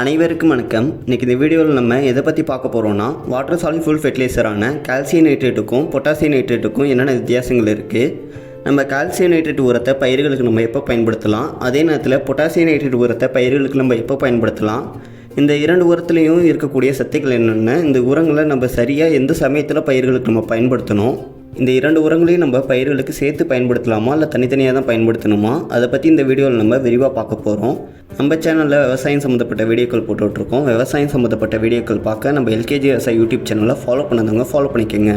அனைவருக்கும் வணக்கம். இன்றைக்கி இந்த வீடியோவில் நம்ம எதை பற்றி பார்க்க போகிறோம்னா வாட்டர் சாலிஃபுல் ஃபெர்டிலைசரான கால்சியம் நைட்ரேட்டுக்கும் பொட்டாசியம் நைட்ரேட்டுக்கும் என்னென்ன வித்தியாசங்கள் இருக்குது நம்ம கால்சியம் நைட்ரேட் உரத்தை பயிர்களுக்கு நம்ம எப்போ பயன்படுத்தலாம்? அதே நேரத்தில் பொட்டாசியம் நைட்ரேட் உரத்தை பயிர்களுக்கு நம்ம எப்போ பயன்படுத்தலாம்? இந்த இரண்டு உரத்துலேயும் இருக்கக்கூடிய சத்துக்கள் என்னென்ன? இந்த உரங்களை நம்ம சரியாக எந்த சமயத்தில் பயிர்களுக்கு நம்ம பயன்படுத்தணும்? இந்த இரண்டு உரங்களையும் நம்ம பயிர்களுக்கு சேர்த்து பயன்படுத்தலாமா இல்லை தனித்தனியாக தான் பயன்படுத்தணுமா? அதை பற்றி இந்த வீடியோவில் நம்ம விரிவாக பார்க்க போகிறோம் நம்ம சேனலில் விவசாயம் சம்மந்தப்பட்ட வீடியோக்கள் போட்டுட்ருக்கோம். விவசாயம் சம்மந்தப்பட்ட வீடியோக்கள் பார்க்க நம்ம எல்கேஜி விவசாய யூடியூப் சேனலை ஃபாலோ பண்ணதவங்க ஃபாலோ பண்ணிக்கோங்க.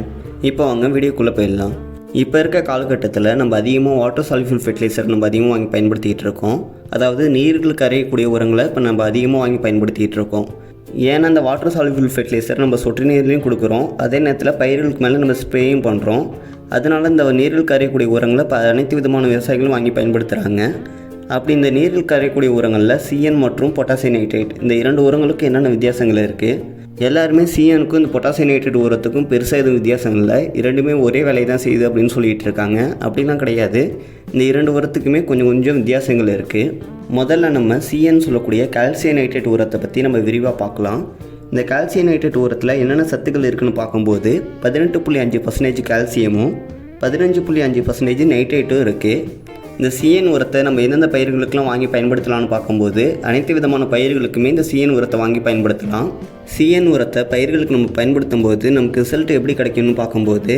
இப்போ வாங்க வீடியோக்குள்ளே போயிடலாம். இப்போ இருக்க காலகட்டத்தில் நம்ம அதிகமாக வாட்டர் சாலிஃபுல் ஃபெர்டிலைசர் நம்ம அதிகமாக வாங்கி பயன்படுத்திகிட்டு இருக்கோம். அதாவது நீர்களுக்கு கரையக்கூடிய உரங்களை இப்போ நம்ம அதிகமாக வாங்கி பயன்படுத்திகிட்டு இருக்கோம். ஏன்னா அந்த வாட்டர் சால்யூபிள் ஃபெர்டிலைசர் நம்ம சொட்டு நீர்லையும் கொடுக்குறோம். அதே நேரத்தில் பயிர்களுக்கு மேலே நம்ம ஸ்ப்ரேயும் பண்ணுறோம் அதனால் இந்த நீரில் கரையக்கூடிய உரங்களை ப அனைத்து விதமான விவசாயிகளும் வாங்கி பயன்படுத்துகிறாங்க அப்படி இந்த நீரில் கரையக்கூடிய உரங்களில் சிஎன் மற்றும் பொட்டாசியம் நைட்ரேட் இந்த இரண்டு உரங்களுக்கும் என்னென்ன வித்தியாசங்கள் இருக்குது எல்லாருமே சிஎனுக்கும் இந்த பொட்டாசியம் நைட்ரேட் உரத்துக்கும் பெருசாக எதுவும் வித்தியாசம் இல்லை. இரண்டுமே ஒரே வேலையை தான் செய்யுது அப்படின்னு சொல்லிட்டு இருக்காங்க அப்படிலாம் கிடையாது. இந்த இரண்டு உரத்துக்குமே கொஞ்சம் கொஞ்சம் வித்தியாசங்கள் இருக்குது முதல்ல நம்ம சிஎன் சொல்லக்கூடிய கால்சியம் நைட்ரேட் உரத்தை பற்றி நம்ம விரிவாக பார்க்கலாம். இந்த கால்சியம் நைட்ரேட் உரத்தில் என்னென்ன சத்துக்கள் இருக்குன்னு பார்க்கும்போது பதினெட்டு புள்ளி அஞ்சு பர்சன்டேஜ் கால்சியமும் பதினஞ்சு புள்ளி அஞ்சு பர்சன்டேஜ் நைட்ரேட்டும் இருக்குது இந்த சிஎன் உரத்தை நம்ம எந்தெந்த பயிர்களுக்கெல்லாம் வாங்கி பயன்படுத்தலாம்னு பார்க்கும்போது அனைத்து விதமான பயிர்களுக்குமே இந்த சிஎன் உரத்தை வாங்கி பயன்படுத்தலாம். சிஎன் உரத்தை பயிர்களுக்கு நம்ம பயன்படுத்தும் போது நமக்கு ரிசல்ட் எப்படி கிடைக்கும்னு பார்க்கும்போது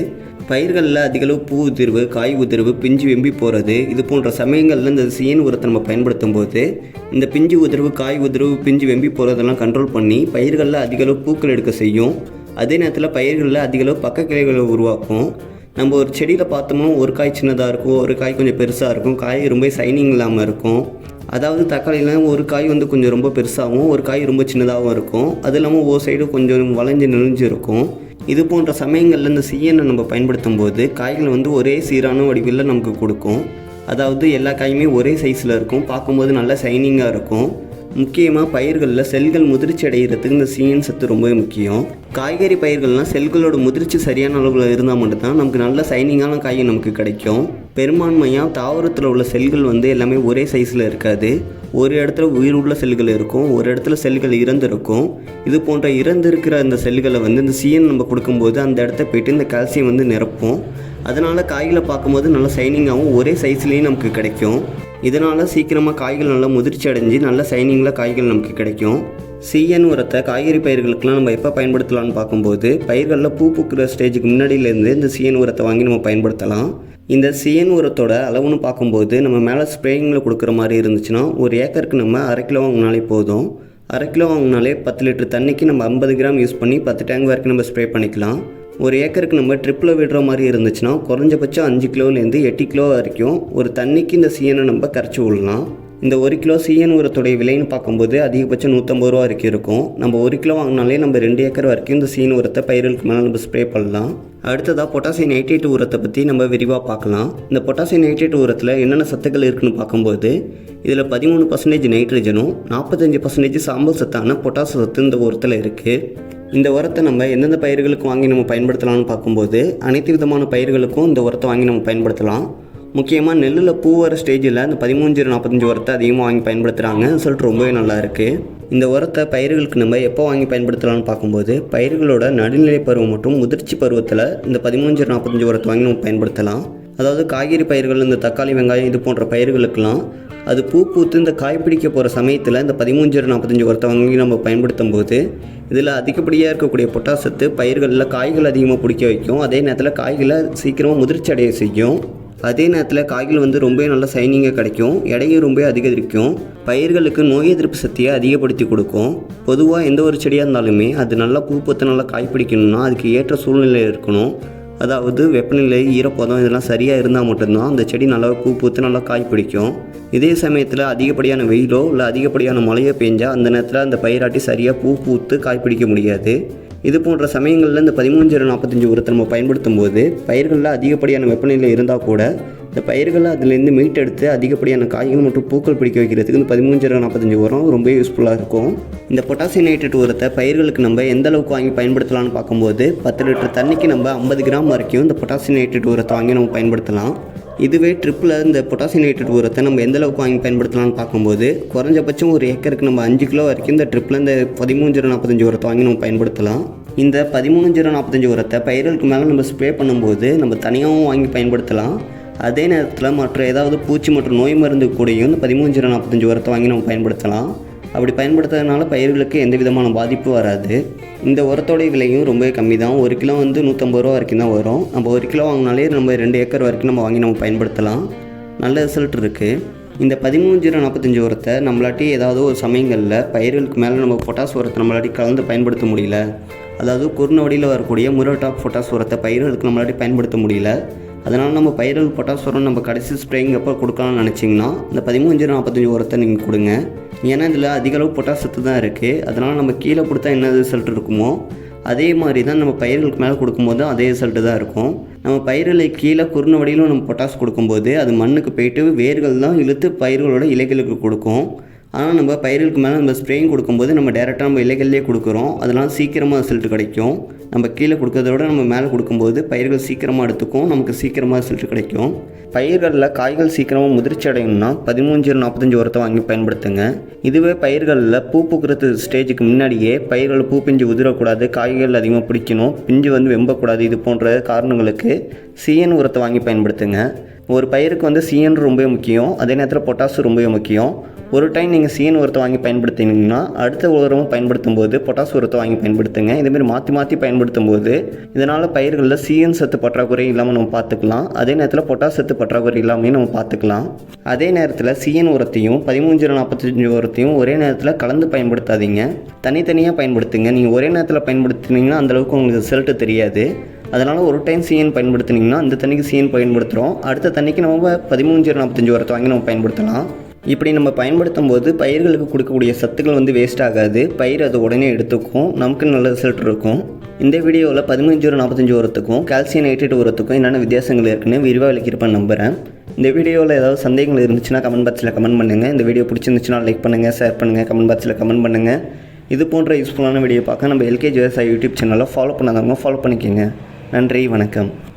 பயிர்களில் அதிகளவு பூ உதிர்வு காய் உதிர்வு பிஞ்சு வெம்பி போகிறது இது போன்ற சமயங்களில் இந்த சிஎன் உரத்தை நம்ம பயன்படுத்தும் போது இந்த பிஞ்சு உதிர்வு காய் உதிர்வு பிஞ்சு வெம்பி போகிறதெல்லாம் கண்ட்ரோல் பண்ணி பயிர்களில் அதிகளவு பூக்கள் எடுக்க செய்யும். அதே நேரத்தில் பயிர்களில் அதிகளவு பக்க கிளைகளை உருவாக்கும். நம்ம ஒரு செடியில் பார்த்தோம்னா ஒரு காய் சின்னதாக இருக்கும் ஒரு காய் கொஞ்சம் பெருசாக இருக்கும். காய் ரொம்ப சைனிங் இல்லாமல் இருக்கும். அதாவது தக்காளியில் ஒரு காய் வந்து கொஞ்சம் ரொம்ப பெருசாகவும் ஒரு காய் ரொம்ப சின்னதாகவும் இருக்கும். அது இல்லாமல் ஒரு சைடு கொஞ்சம் வளைஞ்சு நெளிஞ்சு இருக்கும். இது போன்ற சமயங்களில் இந்த சிஎனை நம்ம பயன்படுத்தும் போது காய்கள் வந்து ஒரே சீரான வடிவில் நமக்கு கொடுக்கும். அதாவது எல்லா காயுமே ஒரே சைஸில் இருக்கும். பார்க்கும்போது நல்லா சைனிங்காக இருக்கும். முக்கியமாக பயிர்களில் செல்கள் முதிர்ச்சி அடைகிறதுக்கு இந்த சீன் சத்து ரொம்பவே முக்கியம். காய்கறி பயிர்கள்லாம் செல்களோட முதிர்ச்சி சரியான அளவில் இருந்தால் மட்டும்தான் நமக்கு நல்ல சைனிங்கான காய் நமக்கு கிடைக்கும். பெரும்பான்மையாக தாவரத்தில் உள்ள செல்கள் வந்து எல்லாமே ஒரே சைஸில் இருக்காது. ஒரு இடத்துல உயிர் உள்ள செல்கள் இருக்கும் ஒரு இடத்துல செல்கள் இறந்துருக்கும் இது போன்ற இறந்திருக்கிற அந்த செல்களை வந்து இந்த சிஎன் நம்ம கொடுக்கும்போது அந்த இடத்த போயிட்டு இந்த கால்சியம் வந்து நிரப்பும். அதனால் காய்களை பார்க்கும்போது நல்லா சைனிங்காகவும் ஒரே சைஸ்லேயும் நமக்கு கிடைக்கும். இதனால் சீக்கிரமாக காய்கள் நல்லா முதிர்ச்சி அடைஞ்சு நல்ல சைனிங்கில் காய்கள் நமக்கு கிடைக்கும். சிஎன் உரத்தை காய்கறி பயிர்களுக்கெலாம் நம்ம எப்போ பயன்படுத்தலாம்னு பார்க்கும்போது பயிர்களில் பூ பூக்கிற ஸ்டேஜுக்கு முன்னாடியிலேருந்து இந்த சிஎன் உரத்தை வாங்கி நம்ம பயன்படுத்தலாம். இந்த சிஎன் உரத்தோட அளவுன்னு பார்க்கும்போது நம்ம மேலே ஸ்ப்ரேயிங்கில் கொடுக்குற மாதிரி இருந்துச்சுன்னா ஒரு ஏக்கருக்கு நம்ம அரை கிலோ வாங்கினாலே போதும். அரை கிலோ வாங்கினாலே பத்து லிட்டர் தண்ணிக்கு நம்ம ஐம்பது கிராம் யூஸ் பண்ணி பத்து டேங்க் வரைக்கும் நம்ம ஸ்ப்ரே பண்ணிக்கலாம். ஒரு ஏக்கருக்கு நம்ம ட்ரிப்பில் விடுற மாதிரி இருந்துச்சுன்னா குறைஞ்சபட்சம் அஞ்சு கிலோலேருந்து எட்டு கிலோ வரைக்கும் ஒரு தண்ணிக்கு இந்த சிஎனை நம்ம கரைச்சி விடலாம். இந்த ஒரு கிலோ சிஎன் உரத்துடைய விலைன்னு பார்க்கும்போது அதிகபட்சம் நூற்றம்பது ரூபா வரைக்கும் இருக்கும். நம்ம ஒரு கிலோ வாங்கினாலே நம்ம ரெண்டு ஏக்கர் வரைக்கும் இந்த சீன் உரத்தை பயிர்களுக்கு மேலே நம்ம ஸ்ப்ரே பண்ணலாம். அடுத்ததாக பொட்டாசியம் நைட்ரேட் உரத்தை பற்றி நம்ம விரிவாக பார்க்கலாம். இந்த பொட்டாசியம் நைட்ரேட் உரத்தில் என்னென்ன சத்துக்கள் இருக்குன்னு பார்க்கும்போது இதில் பதிமூணு பர்சன்டேஜ் நைட்ரஜனும் நாற்பத்தஞ்சு பர்சன்டேஜ் சாம்பல் சத்தான பொட்டாச சத்து இந்த உரத்தில் இருக்குது இந்த உரத்தை நம்ம எந்தெந்த பயிர்களுக்கு வாங்கி நம்ம பயன்படுத்தலாம்னு பார்க்கும்போது அனைத்து விதமான பயிர்களுக்கும் இந்த உரத்தை வாங்கி நம்ம பயன்படுத்தலாம். முக்கியமாக நெல்லில் பூ வர ஸ்டேஜில் அந்த பதிமூஞ்சு நாற்பத்தஞ்சு உரத்தை அதிகமாக வாங்கி பயன்படுத்துகிறாங்கன்னு சொல்லிட்டு ரொம்பவே நல்லா இருக்குது இந்த உரத்தை பயிர்களுக்கு நம்ம எப்போ வாங்கி பயன்படுத்தலாம்னு பார்க்கும்போது பயிர்களோட நடுநிலை பருவம் மற்றும் முதிர்ச்சி பருவத்தில் இந்த பதிமூஞ்சு நாற்பத்தஞ்சு உரத்தை வாங்கி நம்ம பயன்படுத்தலாம். அதாவது காய்கறி பயிர்கள் இந்த தக்காளி வெங்காயம் இது போன்ற பயிர்களுக்கெல்லாம் அது பூ பூத்து இந்த காய் பிடிக்க போகிற சமயத்தில் இந்த பதிமூஞ்சு நாற்பத்தஞ்சு ஒருத்தவங்க வாங்கி நம்ம பயன்படுத்தும் போது இதில் அதிகப்படியாக இருக்கக்கூடிய பொட்டாசத்து பயிர்களில் காய்கள் அதிகமாக பிடிக்க வைக்கும். அதே நேரத்தில் காய்களை சீக்கிரமாக முதிர்ச்சி அடைய செய்யும். அதே நேரத்தில் காய்கள் வந்து ரொம்ப நல்ல சைனிங்காக கிடைக்கும். எடையும் ரொம்ப அதிகரிக்கும். பயிர்களுக்கு நோய் எதிர்ப்பு சக்தியை அதிகப்படுத்தி கொடுக்கும். பொதுவாக எந்த ஒரு செடியாக இருந்தாலுமே அது நல்லா பூ பூத்து நல்லா காய் பிடிக்கணும்னா அதுக்கு ஏற்ற சூழ்நிலை இருக்கணும். அதாவது வெப்பநிலை ஈரப்பதம் இதெல்லாம் சரியாக இருந்தால் மட்டும்தான் அந்த செடி நல்லா பூ பூத்து நல்லா காய் பிடிக்கும். இதே சமயத்தில் அதிகப்படியான வெயிலோ இல்லை அதிகப்படியான மழையோ பெஞ்சால் அந்த நேரத்தில் அந்த பயிராட்டி சரியாக பூ பூத்து காய் பிடிக்க முடியாது. இது போன்ற சமயங்களில் இந்த பதிமூஞ்சு நாற்பத்தஞ்சு உரத்தை நம்ம பயன்படுத்தும் போது பயிர்களில் அதிகப்படியான வெப்பநிலை இருந்தால் கூட இந்த பயிர்களை அதுலேருந்து மீட்டெடுத்து அதிகப்படியான காய்கள் மற்றும் பூக்கள் பிடிக்க வைக்கிறதுக்கு இந்த பதிமூஞ்சு நாற்பத்தஞ்சு உரம் ரொம்ப யூஸ்ஃபுல்லாக இருக்கும். இந்த பொட்டாசியம் நைட்ரேட் உரத்தை பயிர்களுக்கு நம்ம எந்த அளவுக்கு வாங்கி பயன்படுத்தலாம்னு பார்க்கும்போது பத்து லிட்டர் தண்ணிக்கு நம்ம ஐம்பது கிராம் வரைக்கும் இந்த பொட்டாசியம் நைட்ரேட் உரத்தை வாங்கி நம்ம பயன்படுத்தலாம். இதுவே ட்ரிப்பில் இந்த பொட்டாசியம் நைட்ரேட் உரத்தை நம்ம எந்த அளவுக்கு வாங்கி பயன்படுத்தலாம்னு பார்க்கும்போது குறைஞ்சபட்சம் ஒரு ஏக்கருக்கு நம்ம அஞ்சு கிலோ வரைக்கும் இந்த ட்ரிப்பில் இந்த பதிமூணு ஜீரோ நாற்பத்தஞ்சு உரத்தை வாங்கி நம்ம பயன்படுத்தலாம். இந்த பதிமூணு ஜீரோ நாற்பத்தஞ்சு உரத்தை பயிர்களுக்கு மேலே நம்ம ஸ்ப்ரே பண்ணும்போது நம்ம தனியாகவும் வாங்கி பயன்படுத்தலாம். அதே நேரத்தில் மற்ற ஏதாவது பூச்சி மற்றும் நோய் மருந்து கூடயும் இந்த பதிமூணு ஜீரோ நாற்பத்தஞ்சு உரத்தை வாங்கி நம்ம பயன்படுத்தலாம். அப்படி பயன்படுத்துறதுனால பயிர்களுக்கு எந்த விதமான பாதிப்பு வராது. இந்த உரத்தோடைய விலையும் ரொம்பவே கம்மி தான் ஒரு கிலோ வந்து நூற்றம்பது ரூபா வரைக்கும் தான் வரும். நம்ம ஒரு கிலோ வாங்கினாலே நம்ம ரெண்டு ஏக்கர் வரைக்கும் நம்ம வாங்கி நம்ம பயன்படுத்தலாம். நல்ல ரிசல்ட் இருக்குது இந்த பதிமூணு ஜீரோ நாற்பத்தஞ்சு உரத்தை நம்மளாட்டி ஏதாவது ஒரு சமயங்களில் பயிர்களுக்கு மேலே நம்ம பொட்டாஸ் உரத்தை நம்மளாட்டி கலந்து பயன்படுத்த முடியல. அதாவது குறுநொடியில் வரக்கூடிய முரோட்டா பொட்டாஸ் உரத்தை பயிர்களுக்கு நம்மளாட்டி பயன்படுத்த முடியல. அதனால் நம்ம பயிர்கள் பொட்டாசுரம் நம்ம கடைசி ஸ்ப்ரேயிங் எப்போ கொடுக்கலாம்னு நினச்சிங்கன்னா இந்த பதிமூஞ்சு நாற்பத்தஞ்சு உரத்தை நீங்கள் கொடுங்க. ஏன்னா இதில் அதிக அளவு பொட்டாஸ் தான் இருக்குது அதனால் நம்ம கீழே கொடுத்தா என்ன ரிசல்ட் இருக்குமோ அதே மாதிரி தான் நம்ம பயிர்களுக்கு மேலே கொடுக்கும்போது அதே ரிசல்ட்டு தான் இருக்கும். நம்ம பயிர்களை கீழே குறுன வடியிலும் நம்ம பொட்டாஸ் கொடுக்கும்போது அது மண்ணுக்கு போயிட்டு வேர்கள் தான் இழுத்து பயிர்களோட இலைகளுக்கு கொடுக்கும். ஆனால் நம்ம பயிர்களுக்கு மேலே நம்ம ஸ்ப்ரேயிங் கொடுக்கும்போது நம்ம டேரெக்டாக நம்ம இலைகள்லேயே கொடுக்குறோம். அதெல்லாம் சீக்கிரமாக ரிசல்ட் கிடைக்கும். நம்ம கீழே கொடுக்கறத விட நம்ம மேலே கொடுக்கும்போது பயிர்கள் சீக்கிரமாக எடுத்துக்கும். நமக்கு சீக்கிரமாக ரிசல்ட் கிடைக்கும். பயிர்களில் காய்கள் சீக்கிரமாக முதிர்ச்சி அடையணும்னா பதிமூஞ்சு நாற்பத்தஞ்சு உரத்தை வாங்கி பயன்படுத்துங்க. இதுவே பயிர்களில் பூ பூக்கிறது ஸ்டேஜுக்கு முன்னாடியே பயிர்கள் பூ பிஞ்சு உதிரக்கூடாது காய்கள் அதிகமாக பிடிக்கணும் பிஞ்சு வந்து வெம்பக்கூடாது இது போன்ற காரணங்களுக்கு சிஎன் உரத்தை வாங்கி பயன்படுத்துங்க. ஒரு பயிருக்கு வந்து சிஎன் ரொம்ப முக்கியம். அதே நேரத்தில் பொட்டாசு ரொம்பவே முக்கியம். ஒரு டைம் நீங்கள் சிஎன் உரத்தை வாங்கி பயன்படுத்தினீங்கன்னா அடுத்த உரமும் பயன்படுத்தும் போது பொட்டாஸ் உரத்தை வாங்கி பயன்படுத்துங்க. இதேமாரி மாற்றி மாற்றி பயன்படுத்தும் போது இதனால் பயிர்களில் சிஎன் சத்து பற்றாக்குறை இல்லாமல் நம்ம பார்த்துக்கலாம். அதே நேரத்தில் பொட்டாஸ் சத்து பற்றாக்குறை இல்லாமல் நம்ம பார்த்துக்கலாம். அதே நேரத்தில் சிஎன் உரத்தையும் பதிமூஞ்சு நாற்பத்தஞ்சு உரத்தையும் ஒரே நேரத்தில் கலந்து பயன்படுத்தாதீங்க. தனித்தனியாக பயன்படுத்துங்க. நீங்கள் ஒரே நேரத்தில் பயன்படுத்தினீங்கன்னா அந்தளவுக்கு உங்களுக்கு ரிசல்ட்டு தெரியாது. அதனால் ஒரு டைம் சிஎன் பயன்படுத்தினீங்கன்னா அந்த தண்ணிக்கு சிஎன் பயன்படுத்துகிறோம் அடுத்த தண்ணிக்கு நம்ம பதிமூஞ்சு நாற்பத்தஞ்சு உரத்தை வாங்கி நம்ம பயன்படுத்தலாம். இப்படி நம்ம பயன்படுத்தும் போது பயிர்களுக்கு கொடுக்கக்கூடிய சத்துக்கள் வந்து வேஸ்ட் ஆகாது. பயிர் அதை உடனே எடுத்துக்கும். நமக்கு நல்ல ரிசல்ட் இருக்கும். இந்த வீடியோவில் பதிமூணு ஒரு நாற்பத்தஞ்சு உரத்துக்கும் கால்சியம் நைட்ரேட் உரத்துக்கும் என்னென்ன வித்தியாசங்கள் இருக்குன்னு விரிவாக விளக்கியிருப்பேன் நம்புகிறேன் இந்த வீடியோவில் ஏதாவது சந்தேகங்கள் இருந்துச்சுன்னா கமெண்ட் பாக்ஸில் கமெண்ட் பண்ணுங்கள் இந்த வீடியோ பிடிச்சிருந்துச்சுன்னா லைக் பண்ணுங்கள் ஷேர் பண்ணுங்கள் கமெண்ட் பாக்ஸில் கமெண்ட் பண்ணுங்கள் இது போன்ற யூஸ்ஃபுல்லான வீடியோ பார்க்க நம்ம எல்கேஜி விவசாய யூடியூப் சேனலை ஃபாலோ பண்ணாதவங்க ஃபாலோ பண்ணிக்கோங்க. நன்றி வணக்கம்.